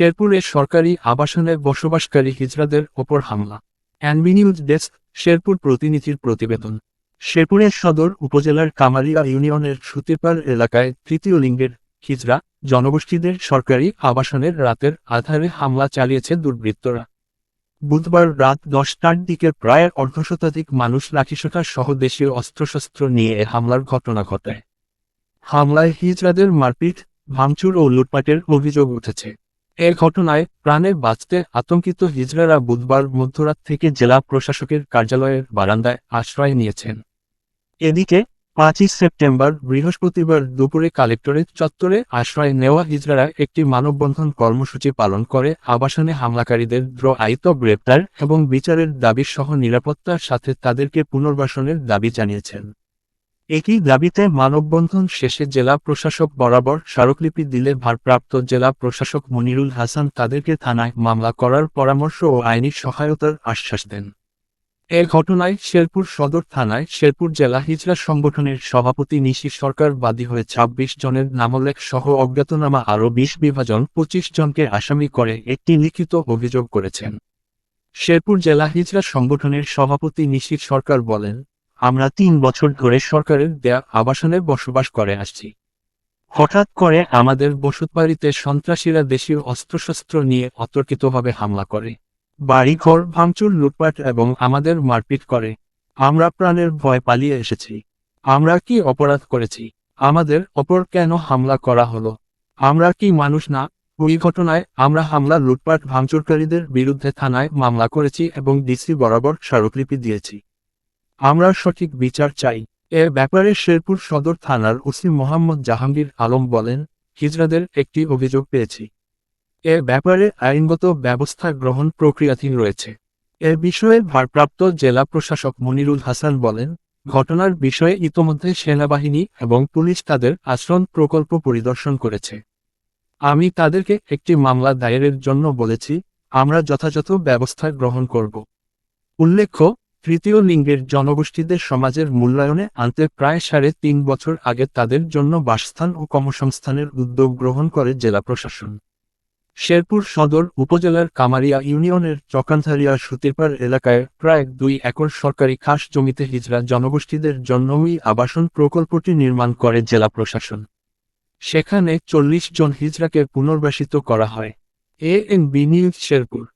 শেরপুরে সরকারি আবাসনে বসবাসকারী হিজড়াদের ওপর হামলা। অ্যানবি নিউজ ডেস্ক, শেরপুর প্রতিনিধির প্রতিবেদন। শেরপুরের সদর উপজেলার কামারিয়া ইউনিয়নের সুতিরপাড় এলাকায় তৃতীয় লিঙ্গের হিজড়া জনগোষ্ঠীদের সরকারি আবাসনের রাতের আধারে হামলা চালিয়েছে দুর্বৃত্তরা। বুধবার রাত দশটার দিকে প্রায় অর্ধশতাধিক মানুষ লাঠিসোঁটা সহ দেশীয় অস্ত্রশস্ত্র নিয়ে হামলার ঘটনা ঘটায়। হামলায় হিজড়াদের মারপিট, ভাঙচুর ও লুটপাটের অভিযোগ উঠেছে। এ ঘটনায় প্রাণে বাঁচতে আতঙ্কিত হিজড়ারা বুধবার মধ্যরাত থেকে জেলা প্রশাসকের কার্যালয়ের বারান্দায় আশ্রয় নিয়েছেন। এদিকে পাঁচই সেপ্টেম্বর বৃহস্পতিবার দুপুরে কালেক্টরেট চত্বরে আশ্রয় নেওয়া হিজড়ারা একটি মানববন্ধন কর্মসূচি পালন করে আবাসনে হামলাকারীদের দ্র আয়ত গ্রেপ্তার এবং বিচারের দাবি সহ নিরাপত্তার সাথে তাদেরকে পুনর্বাসনের দাবি জানিয়েছেন। একই দাবিতে মানববন্ধন শেষে জেলা প্রশাসক বরাবর স্মারকলিপি দিলে ভারপ্রাপ্ত জেলা প্রশাসক মনিরুল হাসান তাদেরকে থানায় মামলা করার পরামর্শ ও আইনি সহায়তার আশ্বাস দেন। এ ঘটনায় শেরপুর সদর থানায় শেরপুর জেলা হিজড়া সংগঠনের সভাপতি নিশি সরকার বাদী হয়ে ২৬ জনের নামোল্লেখ সহ অজ্ঞাতনামা আরও বিশ বিভাজন পঁচিশ জনকে আসামি করে একটি লিখিত অভিযোগ করেছেন। শেরপুর জেলা হিজড়া সংগঠনের সভাপতি নিশির সরকার বলেন আমরা তিন বছর ধরে সরকারের দেয়া আবাসনে বসবাস করে আসছি। হঠাৎ করে আমাদের বসতবাড়িতে সন্ত্রাসীরা দেশীয় অস্ত্রশস্ত্র নিয়ে অতর্কিতভাবে হামলা করে। বাড়িঘর ভাঙচুর, লুটপাট এবং আমাদের মারপিট করে। আমরা প্রাণের ভয় পালিয়ে এসেছি। আমরা কি অপরাধ করেছি? আমাদের অপর কেন হামলা করা হলো? আমরা কি মানুষ না? ওই ঘটনায় আমরা হামলা, লুটপাট, ভাঙচুরকারীদের বিরুদ্ধে থানায় মামলা করেছি এবং ডিসি বরাবর স্মারকলিপি দিয়েছি। আমরা সঠিক বিচার চাই। এ ব্যাপারে শেরপুর সদর থানার ওসি মোহাম্মদ জাহাঙ্গীর আলম বলেন হিজড়াদের একটি অভিযোগ পেয়েছি। এ ব্যাপারে আইনগত ব্যবস্থা গ্রহণ প্রক্রিয়াধীন রয়েছে। এ বিষয়ে ভারপ্রাপ্ত জেলা প্রশাসক মনিরুল হাসান বলেন, ঘটনার বিষয়ে ইতোমধ্যে সেনাবাহিনী এবং পুলিশ তাদের আশ্রম প্রকল্প পরিদর্শন করেছে। আমি তাদেরকে একটি মামলা দায়েরের জন্য বলেছি, আমরা যথাযথ ব্যবস্থা গ্রহণ করব। উল্লেখ্য তৃতীয় লিঙ্গের জনগোষ্ঠীদের সমাজের মূল্যায়নে আনতে প্রায় সাড়ে তিন বছর আগে তাদের জন্য বাসস্থান ও কর্মসংস্থানের উদ্যোগ গ্রহণ করে জেলা প্রশাসন। শেরপুর সদর উপজেলার কামারিয়া ইউনিয়নের চকান্থারিয়া সুতিরপাড় এলাকায় প্রায় দুই একর সরকারি খাস জমিতে হিজড়া জনগোষ্ঠীদের জন্যই আবাসন প্রকল্পটি নির্মাণ করে জেলা প্রশাসন। সেখানে চল্লিশ জন হিজড়াকে পুনর্বাসিত করা হয়। A N B news, Sherpur.